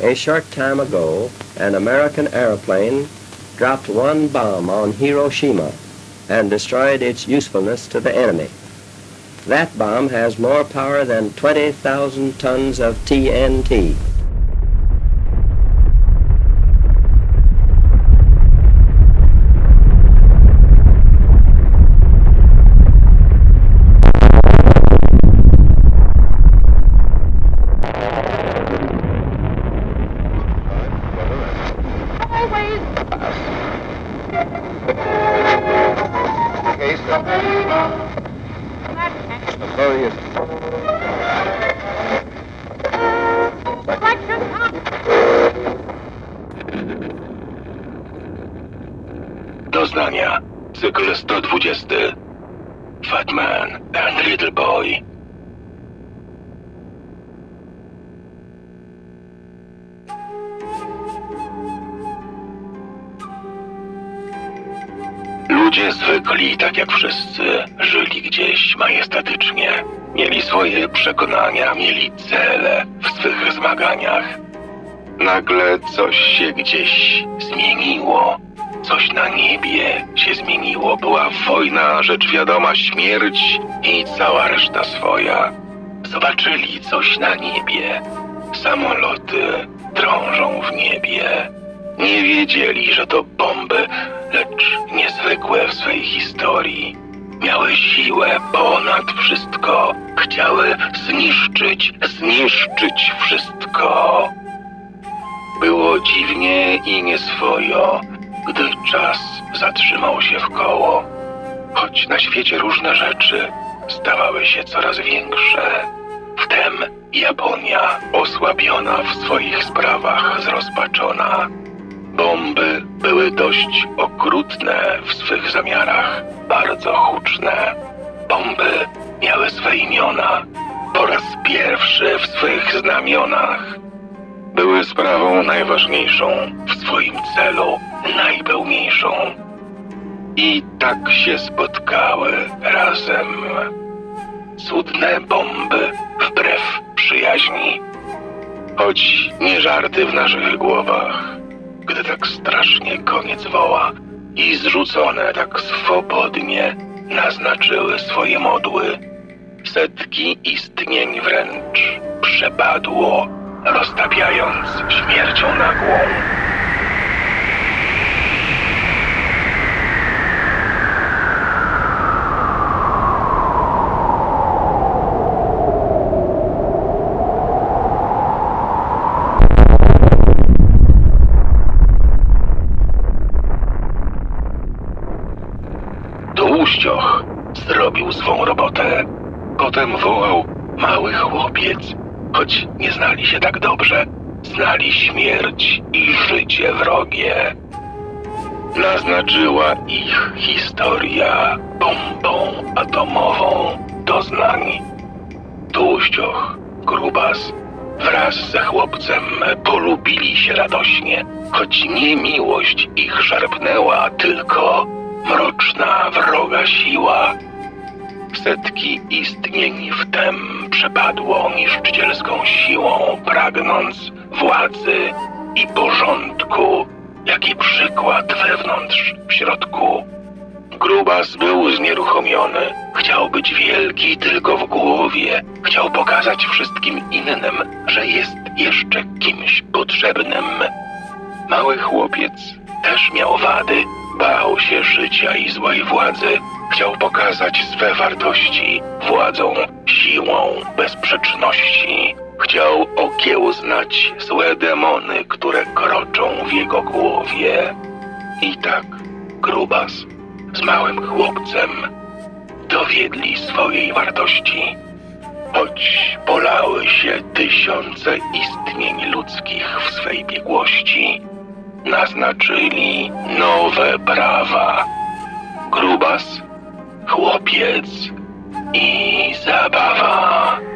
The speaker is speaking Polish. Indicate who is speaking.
Speaker 1: A short time ago, an American airplane dropped one bomb on Hiroshima and destroyed its usefulness to the enemy. That bomb has more power than 20,000 tons of TNT.
Speaker 2: Doznania. Cykl 120. Fat Man and Little Boy. Ludzie zwykli, tak jak wszyscy, żyli gdzieś majestatycznie. Mieli swoje przekonania, mieli cele w swych zmaganiach. Nagle coś się gdzieś zmieniło. Coś na niebie się zmieniło. Była wojna, rzecz wiadoma, śmierć i cała reszta swoja. Zobaczyli coś na niebie. Samoloty drążą w niebie. Nie wiedzieli, że to bomby, lecz niezwykłe w swej historii. Miały siłę ponad wszystko. Chciały zniszczyć, zniszczyć wszystko. Było dziwnie i nieswojo, gdy czas zatrzymał się w koło. Choć na świecie różne rzeczy stawały się coraz większe, wtem Japonia, osłabiona w swoich sprawach, zrozpaczona. Bomby były dość okrutne w swych zamiarach, bardzo swe imiona, po raz pierwszy w swych znamionach były sprawą najważniejszą, w swoim celu najpełniejszą. I tak się spotkały razem. Cudne bomby wbrew przyjaźni. Choć nie żarty w naszych głowach, gdy tak strasznie koniec woła i zrzucone tak swobodnie naznaczyły swoje modły. Setki istnień wręcz przepadło roztapiając śmiercią nagłą. Tłuścioch zrobił swą robotę. Potem wołał mały chłopiec, choć nie znali się tak dobrze. Znali śmierć i życie wrogie. Naznaczyła ich historia bombą atomową doznań. Tłuścioch, grubas, wraz ze chłopcem polubili się radośnie, choć nie miłość ich szarpnęła, tylko mroczna, wroga siła. Setki istnień wtem przepadło niszczycielską siłą, pragnąc władzy i porządku, jaki przykład wewnątrz, w środku. Grubas był znieruchomiony. Chciał być wielki tylko w głowie. Chciał pokazać wszystkim innym, że jest jeszcze kimś potrzebnym. Mały chłopiec też miał wady. Bał się życia i złej władzy. Chciał pokazać swe wartości władzą, siłą, bezsprzeczności. Chciał okiełznać złe demony, które kroczą w jego głowie. I tak Grubas z małym chłopcem dowiedli swojej wartości. Choć polały się tysiące istnień ludzkich w swej biegłości, naznaczyli nowe prawa. Grubas, chłopiec i zabawa.